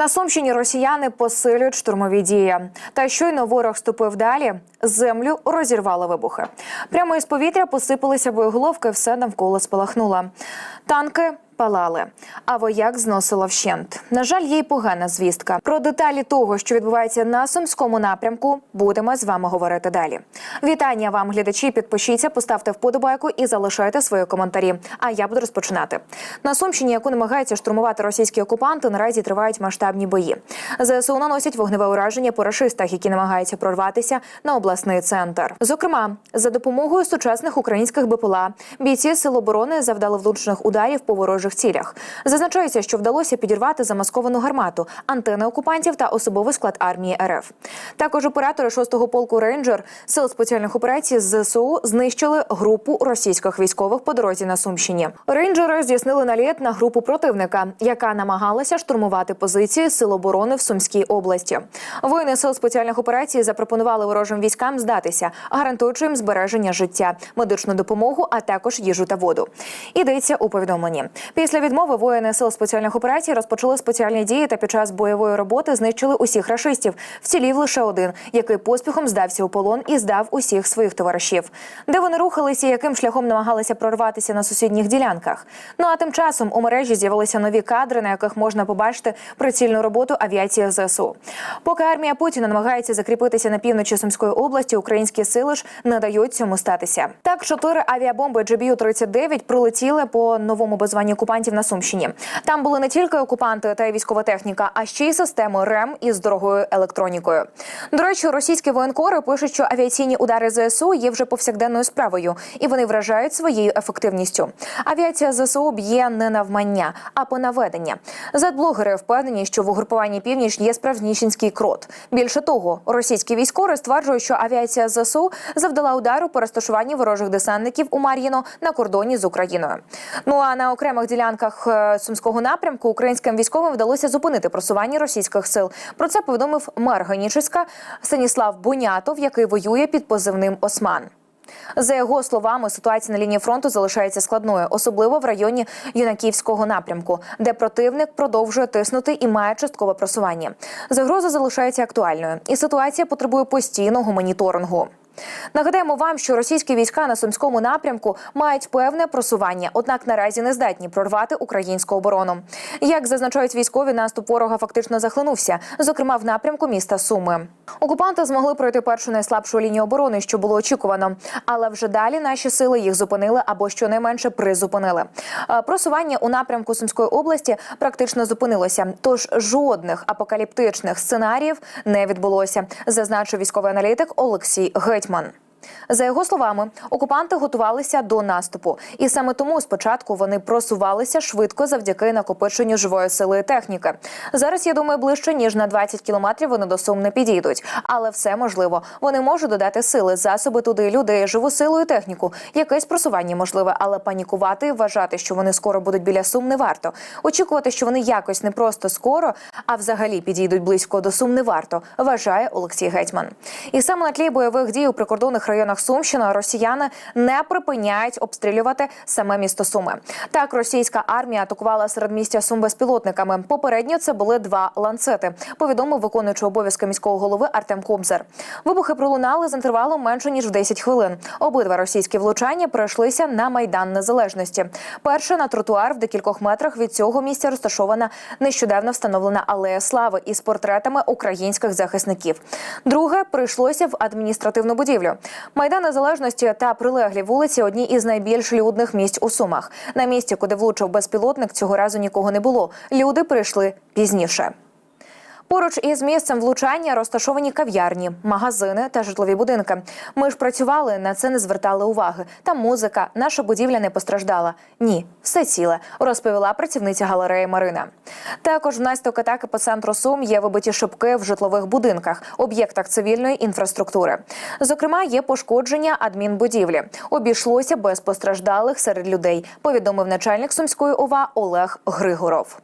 На Сумщині росіяни посилюють штурмові дії. Та щойно ворог ступив далі. Землю розірвали вибухи. Прямо із повітря посипалися боєголовки, все навколо спалахнуло. Танки палали, а вояк зносило вщент. На жаль, є й погана звістка. Про деталі того, що відбувається на сумському напрямку, будемо з вами говорити далі. Вітання вам, глядачі. Підпишіться, поставте вподобайку і залишайте свої коментарі. А я буду розпочинати. На Сумщині, яку намагаються штурмувати російські окупанти, наразі тривають масштабні бої. ЗСУ наносять вогневе ураження по рашистах, які намагаються прорватися на обласний центр. Зокрема, за допомогою сучасних українських БПЛА бійці сил оборони завдали влучних ударів по ворожих цілях. Зазначається, що вдалося підірвати замасковану гармату, антени окупантів та особовий склад армії РФ. Також оператори 6-го полку рейнджер сил спеціальних операцій ЗСУ знищили групу російських військових по дорозі на Сумщині. Рейнджери здійснили наліт на групу противника, яка намагалася штурмувати позиції сил оборони в Сумській області. Воїни сил спеціальних операцій запропонували ворожим військам здатися, гарантуючи їм збереження життя, медичну допомогу, а також їжу та воду. Йдеться у повідомленні. Після відмови воїни сил спеціальних операцій розпочали спеціальні дії та під час бойової роботи знищили усіх рашистів. Вцілів лише один, який поспіхом здався у полон і здав усіх своїх товаришів. Де вони рухалися, яким шляхом намагалися прорватися на сусідніх ділянках. Ну а тим часом у мережі з'явилися нові кадри, на яких можна побачити прицільну роботу авіації ЗСУ. Поки армія Путіна намагається закріпитися на півночі Сумської області, українські сили ж не дають цьому статися. Так, чотири авіабомби GBU-39 прилетіли по новому базуванню окупантів на Сумщині. Там були не тільки окупанти та й військова техніка, а ще й системи РЕМ із дорогою електронікою. До речі, російські воєнкори пишуть, що авіаційні удари ЗСУ є вже повсякденною справою, і вони вражають своєю ефективністю. Авіація ЗСУ б'є не навмання, а по наведення. Зетблогери впевнені, що в угрупуванні північ є справжнісінський крот. Більше того, російські військові стверджують, що авіація ЗСУ завдала удару по розташуванні ворожих десантників у Мар'їно на кордоні з Україною. Ну а на окремих ділянках е, сумського напрямку українським військовим вдалося зупинити просування російських сил. Про це повідомив мер Генічеська Станіслав Бунятов, який воює під позивним Осман. За його словами, ситуація на лінії фронту залишається складною, особливо в районі юнаківського напрямку, де противник продовжує тиснути і має часткове просування. Загроза залишається актуальною, і ситуація потребує постійного моніторингу. Нагадаємо вам, що російські війська на сумському напрямку мають певне просування, однак наразі не здатні прорвати українську оборону. Як зазначають військові, наступ ворога фактично захлинувся, зокрема в напрямку міста Суми. Окупанти змогли пройти першу найслабшу лінію оборони, що було очікувано. Але вже далі наші сили їх зупинили або щонайменше призупинили. Е, Просування у напрямку Сумської області практично зупинилося. Тож жодних апокаліптичних сценаріїв не відбулося, зазначив військовий аналітик Олексій Гетьман. Hoffmann. За його словами, окупанти готувалися до наступу, і саме тому спочатку вони просувалися швидко завдяки накопиченню живої сили і техніки. Зараз я думаю, ближче ніж на 20 кілометрів вони до Сум не підійдуть, але все можливо. Вони можуть додати сили, засоби туди, людей, живу силу і техніку. Якесь просування можливе, але панікувати і вважати, що вони скоро будуть біля Сум, не варто. Очікувати, що вони якось не просто скоро, а взагалі підійдуть близько до Сум, не варто. Вважає Олексій Гетьман. І саме на тлі бойових дій у прикордонних районах Сумщини росіяни не припиняють обстрілювати саме місто Суми. Так, російська армія атакувала середмістя Сум безпілотниками. Попередньо це були два ланцети. Повідомив виконуючий обов'язки міського голови Артем Кобзар. Вибухи пролунали з інтервалом менше ніж в 10 хвилин. Обидва російські влучання пройшлися на майдан незалежності. Перше на тротуар в декількох метрах від цього місця розташована нещодавно встановлена алея слави із портретами українських захисників. Друге прийшлося в адміністративну будівлю. Майдан Незалежності та прилеглі вулиці одні із найбільш людних місць у Сумах. На місці, куди влучив безпілотник, цього разу нікого не було. Люди прийшли пізніше. Поруч із місцем влучання розташовані кав'ярні, магазини та житлові будинки. Ми ж працювали, на це не звертали уваги. Там музика, наша будівля не постраждала. Ні, все ціле, розповіла працівниця галереї Марина. Також внаслідок атаки по центру Сум є вибиті шибки в житлових будинках, об'єктах цивільної інфраструктури. Зокрема, є пошкодження адмінбудівлі. Обійшлося без постраждалих серед людей. Повідомив начальник сумської ОВА Олег Григоров.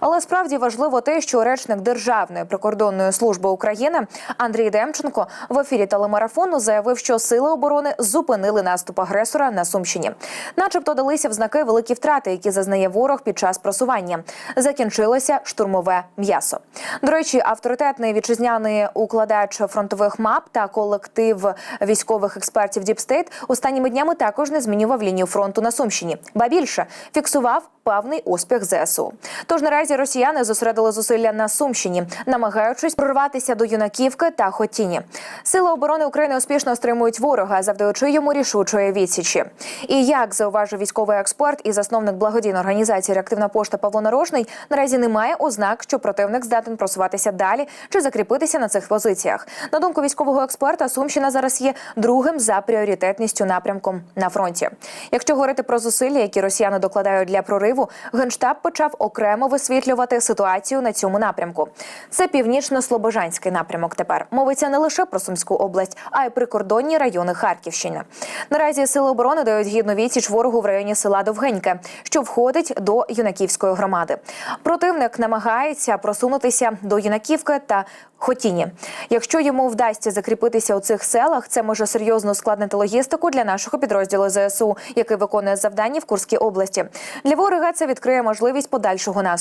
Але справді важливо те, що речник Державної прикордонної служби України Андрій Демченко в ефірі телемарафону заявив, що сили оборони зупинили наступ агресора на Сумщині, начебто далися в знаки великі втрати, які зазнає ворог під час просування. Закінчилося штурмове м'ясо. До речі, авторитетний вітчизняний укладач фронтових мап та колектив військових експертів Діпстейт останніми днями також не змінював лінію фронту на Сумщині, ба більше фіксував певний успіх ЗСУ. Тож наразі росіяни зосередили зусилля на Сумщині, намагаючись прорватися до юнаківки та Хотіні. Сили оборони України успішно стримують ворога, завдаючи йому рішучої відсічі. І як зауважив військовий експерт і засновник благодійної організації Реактивна пошта Павло Нарожний, наразі немає ознак, що противник здатен просуватися далі чи закріпитися на цих позиціях. На думку військового експерта, Сумщина зараз є другим за пріоритетністю напрямком на фронті. Якщо говорити про зусилля, які росіяни докладають для прориву, генштаб почав окремо висвітлювати ситуацію на цьому напрямку. Це північно-слобожанський напрямок. Тепер мовиться не лише про Сумську область, а й прикордонні райони Харківщини. Наразі сили оборони дають гідну відсіч ворогу в районі села Довгеньке, що входить до юнаківської громади. Противник намагається просунутися до юнаківки та Хотіні. Якщо йому вдасться закріпитися у цих селах, це може серйозно ускладнити логістику для нашого підрозділу ЗСУ, який виконує завдання в Курській області. Для ворога це відкриє можливість подальшого наступу.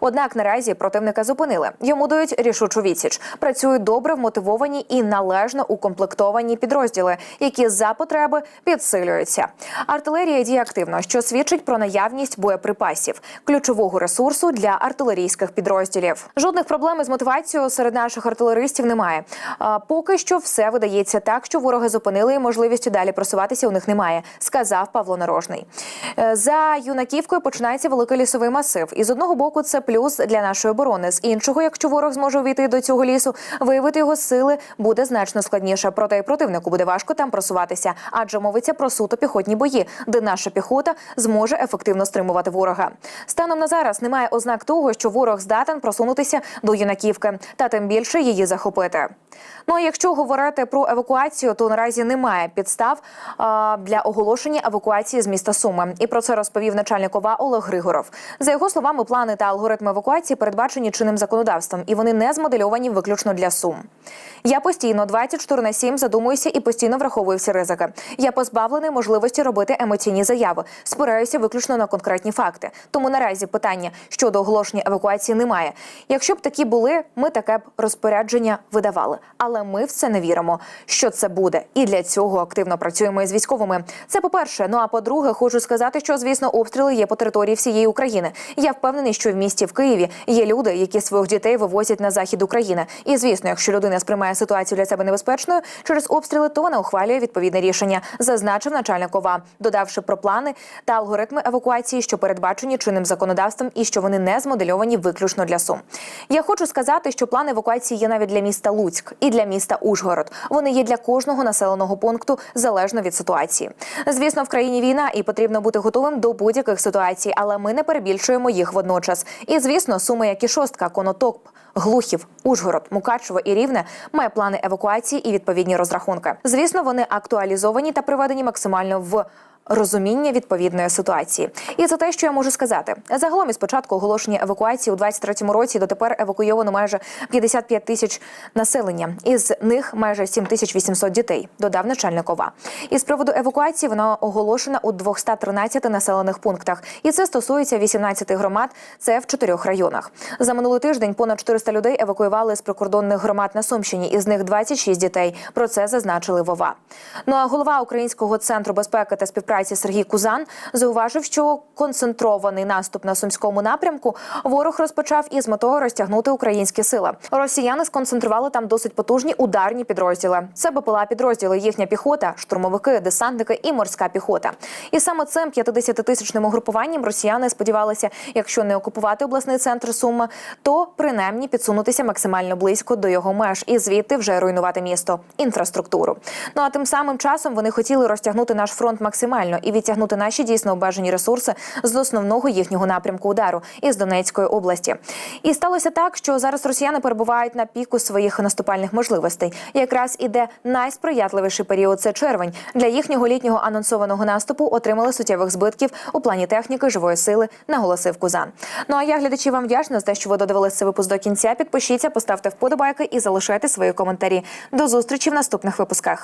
Однак наразі противника зупинили. Йому дають рішучу відсіч. Працюють добре вмотивовані і належно укомплектовані підрозділи, які за потреби підсилюються. Артилерія діє активно, що свідчить про наявність боєприпасів, ключового ресурсу для артилерійських підрозділів. Жодних проблем із мотивацією серед наших артилеристів немає. А, поки що все видається так, що ворога зупинили і можливості далі просуватися у них немає, сказав Павло Нарожний. Е, За юнаківкою починається великий лісовий масив. І з одного боку це плюс для нашої оборони. З іншого, якщо ворог зможе увійти до цього лісу, виявити його сили буде значно складніше. Проте і противнику буде важко там просуватися, адже мовиться про суто піхотні бої, де наша піхота зможе ефективно стримувати ворога. Станом на зараз немає ознак того, що ворог здатен просунутися до юнаківки, та тим більше її захопити. Ну а якщо говорити про евакуацію, то наразі немає підстав а, для оголошення евакуації з міста Суми. І про це розповів начальник ОВА Олег Григоров. За його словами, плани та алгоритми евакуації передбачені чинним законодавством, і вони не змодельовані виключно для Сум. Я постійно 24 на 7 задумуюся і постійно враховую всі ризики. Я позбавлений можливості робити емоційні заяви, спираюся виключно на конкретні факти. Тому наразі питання щодо оголошення евакуації немає. Якщо б такі були, ми таке б розпорядження видавали. Але ми в це не віримо, що це буде, і для цього активно працюємо із військовими. Це по перше. Ну а по-друге, хочу сказати, що звісно обстріли є по території всієї України. Я впевнений, що в місті в Києві є люди, які своїх дітей вивозять на захід України. І звісно, якщо людина сприймає ситуацію для себе небезпечною через обстріли, то вона ухвалює відповідне рішення, зазначив начальник ОВА, додавши про плани та алгоритми евакуації, що передбачені чинним законодавством, і що вони не змодельовані виключно для сум. Я хочу сказати, що план евакуації є навіть для міста Луцьк і для міста Ужгород. Вони є для кожного населеного пункту залежно від ситуації. Звісно, в країні війна і потрібно бути готовим до будь-яких ситуацій, але ми не перебільшуємо їх водночас. І звісно, суми, як і шостка, конотоп. Глухів, Ужгород, Мукачево і Рівне має плани евакуації і відповідні розрахунки. Звісно, вони актуалізовані та приведені максимально в. Розуміння відповідної ситуації, і це те, що я можу сказати. Загалом із початку оголошення евакуації у 23-му році дотепер евакуйовано майже 55 тисяч населення, із них майже 7 тисяч 800 дітей. Додав начальник ОВА. Із приводу евакуації вона оголошена у 213 населених пунктах, і це стосується 18 громад. Це в чотирьох районах. За минулий тиждень понад 400 людей евакуювали з прикордонних громад на Сумщині. Із них 26 дітей. Про це зазначили в ОВА. Ну а голова Українського центру безпеки та співпраці Сергій Кузан зауважив, що концентрований наступ на сумському напрямку ворог розпочав із метою розтягнути українські сили. Росіяни сконцентрували там досить потужні ударні підрозділи. Це БПЛА підрозділи, їхня піхота, штурмовики, десантники і морська піхота. І саме цим 50-тисячним угрупуванням росіяни сподівалися, якщо не окупувати обласний центр Суми, то принаймні підсунутися максимально близько до його меж і звідти вже руйнувати місто, інфраструктуру. Ну а тим самим часом вони хотіли розтягнути наш фронт максимально. Максимально і відтягнути наші дійсно обмежені ресурси з основного їхнього напрямку удару із Донецької області. І сталося так, що зараз росіяни перебувають на піку своїх наступальних можливостей. Якраз іде найсприятливіший період це червень. Для їхнього літнього анонсованого наступу отримали суттєвих збитків у плані техніки живої сили, наголосив Кузан. Ну а я глядачі вам вдячна за те, що ви додивилися цей випуск до кінця. Підпишіться, поставте вподобайки і залишайте свої коментарі. До зустрічі в наступних випусках.